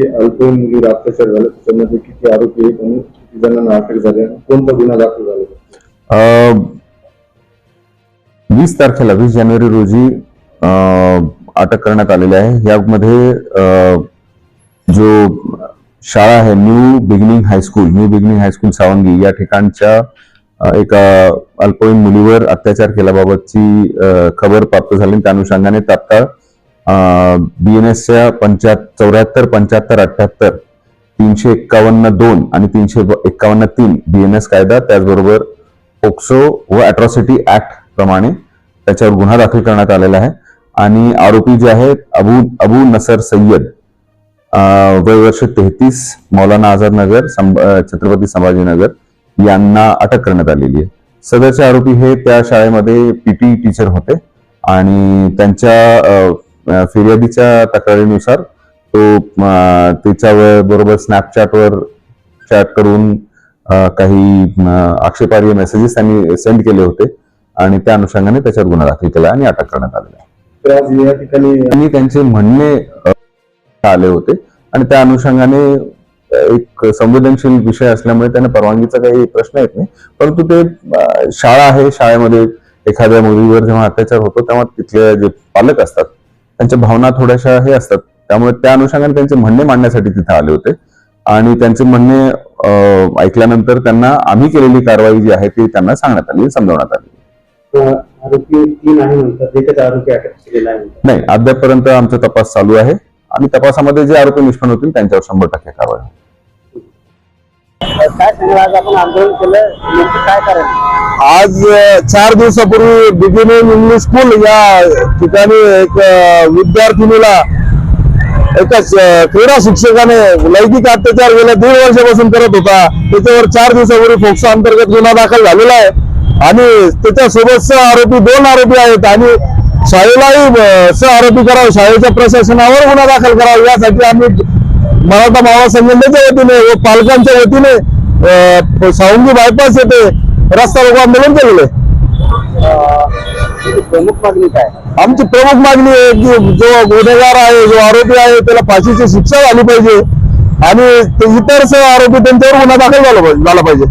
की अल्पवयीन मुलीवर अत्याचार झाले त्याच्यामध्ये किती आरोपी आहेत आणि किती जणांना अटक झाली आणि कोणता गुन्हा दाखल झाला? वीस तारखेला वीस जानेवारी रोजी अटक करण्यात आलेली आहे. यामध्ये जो शाळा आहे new beginning high school new beginning high school Sawangi या ठिकाणच्या एका अल्पवयीन मुलीवर अत्याचार केल्याबाबतची अ, खबर प्राप्त झाली त्या अनुषंगाने तात्काळ बीएनएसच्या पंच्याहत्तर चौऱ्याहत्तर पंच्याहत्तर अठ्याहत्तर तीनशे एक्कावन्न दोन आणि तीनशे एक्कावन्न तीन बीएनएस कायदा त्याचबरोबर पोक्सो व अॅट्रॉसिटी ऍक्ट प्रमाणे त्याच्यावर गुन्हा दाखल करण्यात आलेला आहे. आणि आरोपी जे आहेत अबू अबू नसर सय्यद वय वर्ष तेहतीस मौलाना आझाद नगर संभ- छत्रपती संभाजीनगर यांना अटक करण्यात आलेली आहे. सदरचे आरोपी हे त्या शाळेमध्ये पीटी टीचर होते आणि त्यांच्या फिर्यादीच्या तक्रारीनुसार तो तिच्या बरोबर स्नॅपचॅटवर चॅट करून काही आक्षेपार्ह मेसेजेस त्यांनी सेंड केले होते आणि त्या अनुषंगाने त्याच्यावर गुन्हा दाखल केला आणि अटक करण्यात आलेला या ठिकाणी आणि त्यांचे म्हणणे आले होते आणि त्या अनुषंगाने एक संवेदनशील विषय असल्यामुळे त्यांना परवानगीचा काही प्रश्न येत नाही. परंतु ते शाळा आहे. शाळेमध्ये एखाद्या मुलीवर जेव्हा अत्याचार होतो तेव्हा तिथले जे पालक असतात त्यांच्या भावना थोड्याशा हे असतात. त्यामुळे त्या अनुषंगाने त्यांचे म्हणणे मांडण्यासाठी तिथे आले होते. आणि त्यांचे म्हणणे ऐकल्यानंतर त्यांना आम्ही केलेली कारवाई जी आहे ती त्यांना सांगण्यात आली समजवण्यात आली. नाही अद्यापपर्यंत आमचा तपास चालू आहे. आणि तपासामध्ये जे आरोपी निष्पन्न होतील त्यांच्यावर शंभर टक्के कारवाई. काय सांगाल आज आपण आंदोलन केलं नेमकं काय कारण? आज चार दिवसापूर्वी बिगिनिंग इंग्लिश स्कूल या ठिकाणी एक विद्यार्थिनीला एका श- क्रीडा शिक्षकाने लैंगिक अत्याचार गेल्या दीड वर्षापासून करत होता. त्याच्यावर चार दिवसापूर्वी फोक्सो अंतर्गत गुन्हा दाखल झालेला आहे. आणि त्याच्यासोबत सह आरोपी दोन आरोपी आहेत. आणि शाळेलाही अ, सह आरोपी करावं शाळेच्या प्रशासनावर गुन्हा दाखल करावा यासाठी आम्ही मराठा मावा संघटनेच्या वतीने व पालकांच्या वतीने सावंगी बायपास येथे रस्ता रोको आंदोलन केलेलं प्रमुख मागणी काय? आमची प्रमुख मागणी आहे की जो गुन्हेगार आहे जो आरोपी आहे त्याला फाशीची शिक्षा झाली पाहिजे. आणि ते इतर सह आरोपी त्यांच्यावर गुन्हा दाखल झाला पाहिजे. झाला पाहिजे.